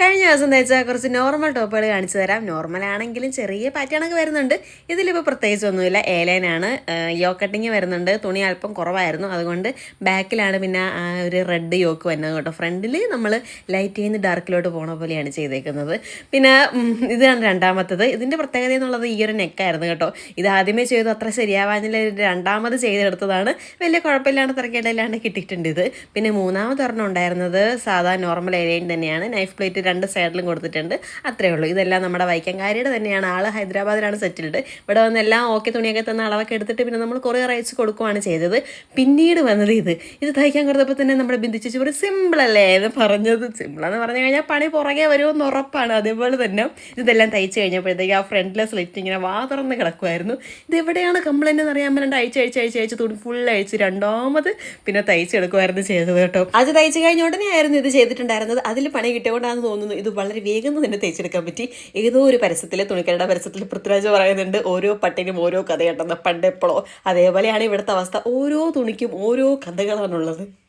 കഴിഞ്ഞ ദിവസം തയ്ച്ചാൽ കുറച്ച് നോർമൽ ടോപ്പുകൾ കാണിച്ചു തരാം. നോർമൽ ആണെങ്കിലും ചെറിയ പാറ്റേണൊക്കെ വരുന്നുണ്ട്. ഇതിലിപ്പോൾ പ്രത്യേകിച്ചൊന്നുമില്ല. ഏലൈനാണ് യോ കട്ടിങ് വരുന്നുണ്ട്. തുണി അല്പം കുറവായിരുന്നു. അതുകൊണ്ട് ബാക്കിലാണ് പിന്നെ ആ ഒരു റെഡ് യോക്ക് വരുന്നത് കേട്ടോ. ഫ്രണ്ടിൽ നമ്മൾ ലൈറ്റ് ചെയ്യുന്ന ഡാർക്കിലോട്ട് പോണ പോലെയാണ് ചെയ്തേക്കുന്നത്. പിന്നെ ഇതാണ് രണ്ടാമത്തത്. ഇതിന്റെ പ്രത്യേകത എന്നുള്ളത് ഈ ഒരു നെക്കായിരുന്നു കേട്ടോ. ഇത് ആദ്യമേ ചെയ്തു അത്ര ശരിയാവാനില്ല രണ്ടാമത് ചെയ്തെടുത്തതാണ്. വലിയ കുഴപ്പമില്ലാണ്ട് തിരക്കേടില്ലാണ്ട് കിട്ടിയിട്ടുണ്ട് ഇത്. പിന്നെ മൂന്നാമത് ഒരെണ്ണം ഉണ്ടായിരുന്നത് സാധാ നോർമൽ ഏരിയയിൽ തന്നെയാണ്. നൈഫ് പ്ലേറ്റ് രണ്ട് സൈഡിലും കൊടുത്തിട്ടുണ്ട്. അത്രേ ഉള്ളൂ. ഇതെല്ലാം നമ്മുടെ വൈക്കങ്കാരിയുടെ തന്നെയാണ്. ആൾ ഹൈദരാബാദിലാണ് സെറ്റിൽഡ്. ഇവിടെ വന്ന് എല്ലാം ഓക്കെ തുണിയൊക്കെ തന്ന അളവൊക്കെ എടുത്തിട്ട് പിന്നെ നമ്മൾ കുറേ അയച്ച് കൊടുക്കുവാണ് ചെയ്തത്. പിന്നീട് വന്നത് ഇത്. ഇത് തയ്ക്കാൻ കൊടുത്തപ്പോൾ തന്നെ നമ്മുടെ ബിന്ദിച്ചു ഒരു സിമ്പിൾ അല്ലേ? എന്ന് പറഞ്ഞത്. സിമ്പിൾ എന്ന് പറഞ്ഞു കഴിഞ്ഞാൽ പണി പുറകെ വരുമെന്ന് ഉറപ്പാണ്. അതേപോലെ തന്നെ ഇതെല്ലാം തയ്ച്ച് കഴിഞ്ഞപ്പോഴത്തേക്ക് ആ ഫ്രണ്ടിലെ സ്ലിറ്റ് ഇങ്ങനെ വാ തുറന്ന് കിടക്കുമായിരുന്നു ഇത് എവിടെയാണ് കംപ്ലൈന്റ് എന്ന് അറിയാൻ വേണ്ടി അയച്ച് അയച്ച് അയച്ച് അയച്ച് തുണി ഫുൾ അയച്ച് രണ്ടാമത് പിന്നെ തയ്ച്ചെടുക്കുമായിരുന്നു ചെയ്തത് കേട്ടോ. അത് തയ്ച്ച് കഴിഞ്ഞ ഉടനെ ആയിരുന്നു ഇത് ചെയ്തിട്ടുണ്ടായിരുന്നത്. അതിൽ പണി കിട്ടിയതുകൊണ്ടാണെന്ന് തോന്നുന്നു. ഇത് വളരെ വേഗം തന്നെ തേച്ചെടുക്കാൻ പറ്റി. ഏതോ ഒരു പരസ്യത്തിലെ തുണിക്കരുടെ പരസ്യത്തിൽ പൃഥ്വിരാജ് പറയുന്നുണ്ട് ഓരോ പട്ടിനും ഓരോ കഥ പണ്ട് പണ്ടെപ്പോഴോ? അതേപോലെയാണ് ഇവിടുത്തെ അവസ്ഥ. ഓരോ തുണിക്കും ഓരോ കഥകളാണുള്ളത്.